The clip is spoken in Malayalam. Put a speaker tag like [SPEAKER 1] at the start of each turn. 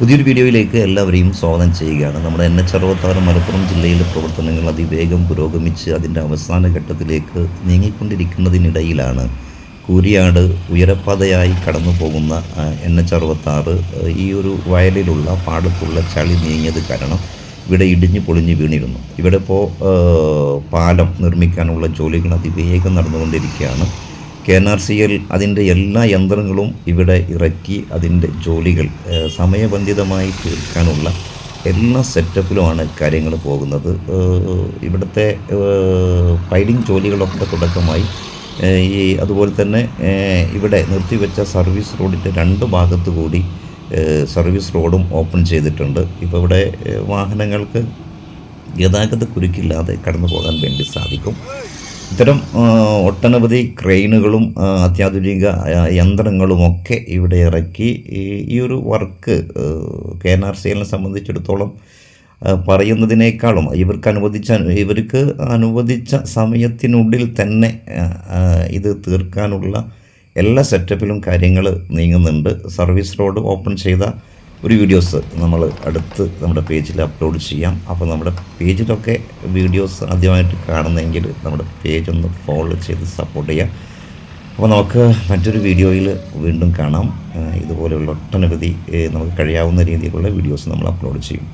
[SPEAKER 1] പുതിയൊരു വീഡിയോയിലേക്ക് എല്ലാവരെയും സ്വാഗതം ചെയ്യുകയാണ്. നമ്മുടെ എൻ എച്ച് അറുപത്താറ് മലപ്പുറം ജില്ലയിലെ പ്രവർത്തനങ്ങൾ അതിവേഗം പുരോഗമിച്ച് അതിന്റെ അവസാന ഘട്ടത്തിലേക്ക് നീങ്ങിക്കൊണ്ടിരിക്കുന്നതിനിടയിലാണ് കൂരിയാട് ഉയരപ്പാതയായി കടന്നു പോകുന്ന എൻ എച്ച് അറുപത്താറ് ഈ ഒരു വയലിലുള്ള പാടത്തുള്ള ചളി നീങ്ങിയത് കാരണം ഇവിടെ ഇടിഞ്ഞു പൊളിഞ്ഞ് വീണിരുന്നു. ഇവിടെ ഇപ്പോൾ പാലം നിർമ്മിക്കാനുള്ള ജോലികൾ അതിവേഗം നടന്നുകൊണ്ടിരിക്കുകയാണ്. K N R C L അതിന്റെ എല്ലാ യന്ത്രങ്ങളും ഇവിടെ ഇറക്കി അതിന്റെ ജോലികൾ സമയബന്ധിതമായി തീർക്കാനുള്ള എല്ലാ സെറ്റപ്പിലുമാണ് കാര്യങ്ങൾ പോകുന്നത്. ഇവിടുത്തെ പൈലിംഗ് ജോലികളൊക്കെ തുടക്കമായി. ഈ അതുപോലെ തന്നെ ഇവിടെ നിർത്തിവെച്ച സർവീസ് റോഡിന്റെ രണ്ട് ഭാഗത്തു കൂടി സർവീസ് റോഡും ഓപ്പൺ ചെയ്തിട്ടുണ്ട്. ഇപ്പോൾ ഇവിടെ വാഹനങ്ങൾക്ക് ഗതാഗത കുരുക്കില്ലാതെ കടന്നു പോകാൻ വേണ്ടി സാധിക്കും. ഇത്തരം ഒട്ടനവധി ക്രെയിനുകളും അത്യാധുനിക യന്ത്രങ്ങളും ഒക്കെ ഇവിടെ ഇറക്കി ഈ ഒരു work K N R C എല്ലിനെ സംബന്ധിച്ചിടത്തോളം പറയുന്നതിനേക്കാളും ഇവർക്ക് അനുവദിച്ച ഇവർക്ക് അനുവദിച്ച സമയത്തിനുള്ളിൽ തന്നെ ഇത് തീർക്കാനുള്ള എല്ലാ സെറ്റപ്പിലും കാര്യങ്ങൾ നീങ്ങുന്നുണ്ട്. സർവീസ് റോഡ് ഓപ്പൺ ചെയ്ത ഒരു വീഡിയോസ് നമ്മൾ അടുത്ത് നമ്മുടെ പേജിൽ അപ്ലോഡ് ചെയ്യാം. അപ്പോൾ നമ്മുടെ പേജിലൊക്കെ വീഡിയോസ് ആദ്യമായിട്ട് കാണുന്നെങ്കിൽ നമ്മുടെ പേജ് ഒന്ന് ഫോളോ ചെയ്ത് സപ്പോർട്ട് ചെയ്യാം. അപ്പോൾ നമുക്ക് മറ്റൊരു വീഡിയോയിൽ വീണ്ടും കാണാം. ഇതുപോലെയുള്ള ഒട്ടനവധി നമുക്ക് കഴിയാവുന്ന രീതിയിലുള്ള വീഡിയോസ് നമ്മൾ അപ്ലോഡ് ചെയ്യും.